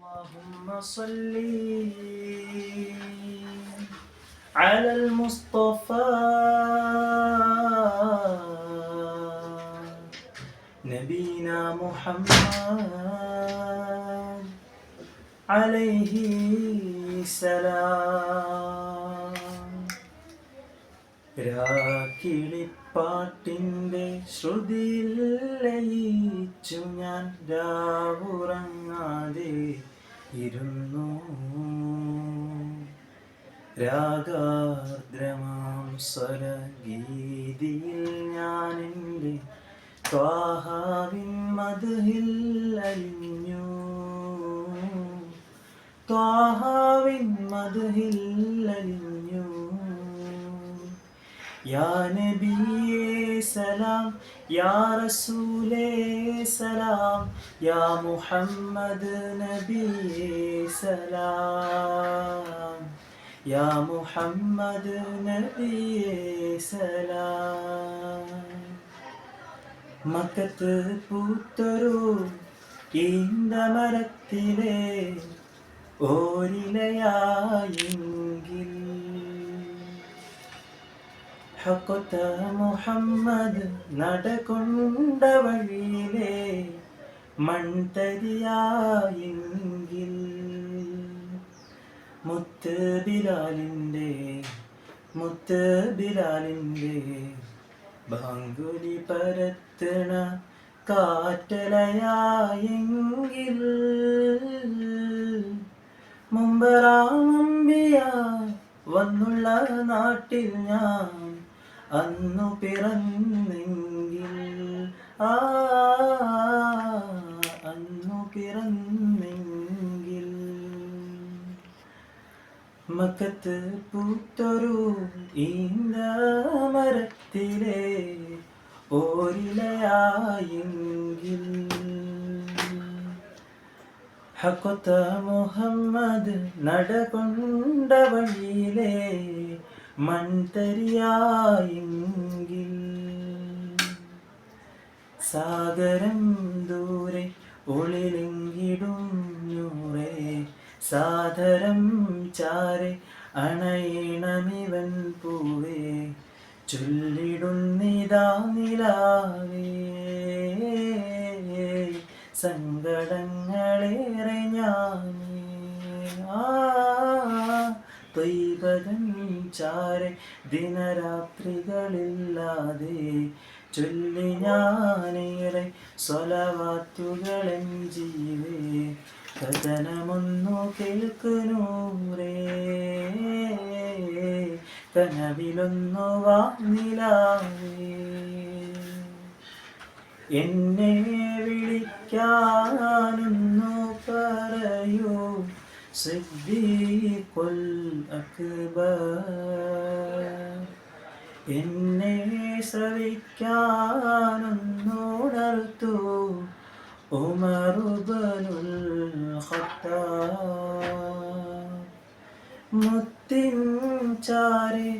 اللهم صل على المصطفى نبينا محمد عليه السلام രാക്കിളിപ്പാട്ടിൻ്റെ ശ്രുതിയിൽ ലയിച്ചു ഞാൻ രാവുറങ്ങാതെ ഇരുന്നു? രാഗാർദ്രമാം സ്വരഗീതിയിൽ ഞാൻ എന്റെ ത്വാഹാവിൻ മധുഹിൽ അലിഞ്ഞു. ത്വാഹാവിൻ മധുഹിൽ അലിഞ്ഞു. യാ നബിയേ സലാം യാ റസൂലേ സലാം. യാ മുഹമ്മദ് നബിയേ സലാം. യാ മുഹമ്മദ് നബിയേ സലാം. മക്കത്ത് പൂത്തൊരു ഈന്തമരത്തിലെ ഓരിലയായെങ്കിൽ ഹക്കൊത്ത മുഹമ്മദ് നടകൊണ്ട വഴിയിലെ മൺതരിയായെങ്കിൽ മുത്ത് ബിലാലിന്റെ മുത്ത് ബിലാലിന്റെ ബാങ്കുലി പരത്തണ കാറ്റലയായെങ്കിൽ മുമ്പറാമ്പിയ വന്നുള്ള നാട്ടിൽ ഞാൻ അന്നു പിറന്നെങ്കിൽ ആ അന്നു പിറന്നെങ്കിൽ. മക്കത്ത് പൂത്തൊരു ഈന്ത മരത്തിലെ ഓരിലയായെങ്കിൽ. ഹക്കൊത്ത മുഹമ്മദ് നടകൊണ്ട വഴിയിലെ മൺതരിയായെങ്കിൽ സാഗരം ദൂരെ ഒളിലെങ്കിടും നൂറേ സാധരം ചാരെ അണയണമിവൻ പൂവേ ചൊല്ലിടുന്നിതാ നിലാവേ. സങ്കടങ്ങളേറെ ഞാൻ ആ ത്വയ്പതൻ ചാരെ ദിനരാത്രികളില്ലാതെ ചൊല്ലി ഞാനേറെ സ്വലവാത്തുകളൻ ജീവേ കഥനമൊന്നു കേൾക്കുനൂരേ കനവിലൊന്നു വാങ്ങിലാവേ എന്നെ വിളിക്കാനൊന്നു പറയൂ സിദ്ദീഖുൽ അക്ബർ. എന്നെ ശ്രവിക്കാനൊന്നുണർത്തു ഉമറുബനുൽ മുത്തിൻ ചാരി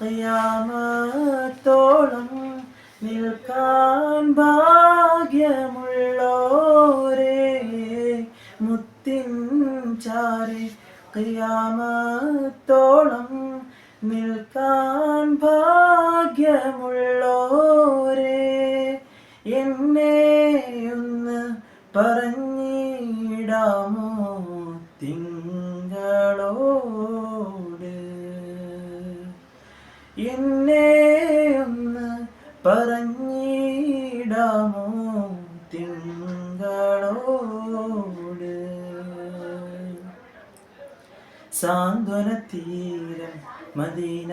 ഖിയാമത്തോളം ഖിയാമത്തോളം നിൽക്കാൻ ഭാഗ്യമുള്ളോരേ. എന്നെ ഒന്ന് പറഞ്ഞിടാമോ തിങ്കളോട്? എന്നെ ഒന്ന് പറഞ്ഞിടാമോ സാന്ത്വനത്തീരം മദീന.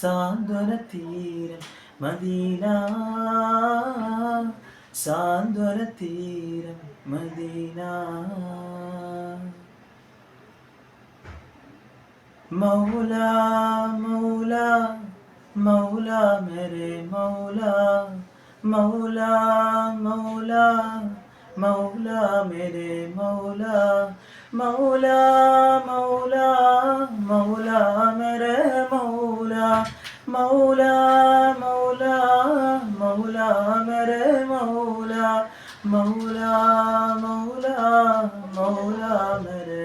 സാന്ത്വനത്തീരം മദീന. സാന്ത്വനത്തീരം മദീന. മൗലാ മൗലാ മൗലാ മേരെ മൗലാ. മൗലാ മൗലാ മൗലാ മേരെ മൗലാ. മൗലാ മൗലാ മൗലാ മെരെ മൗലാ മൗലാ മൗലാ മൗലാ മെരെ മൗലാ മൗലാ മൗലാ മൗലാ മെരെ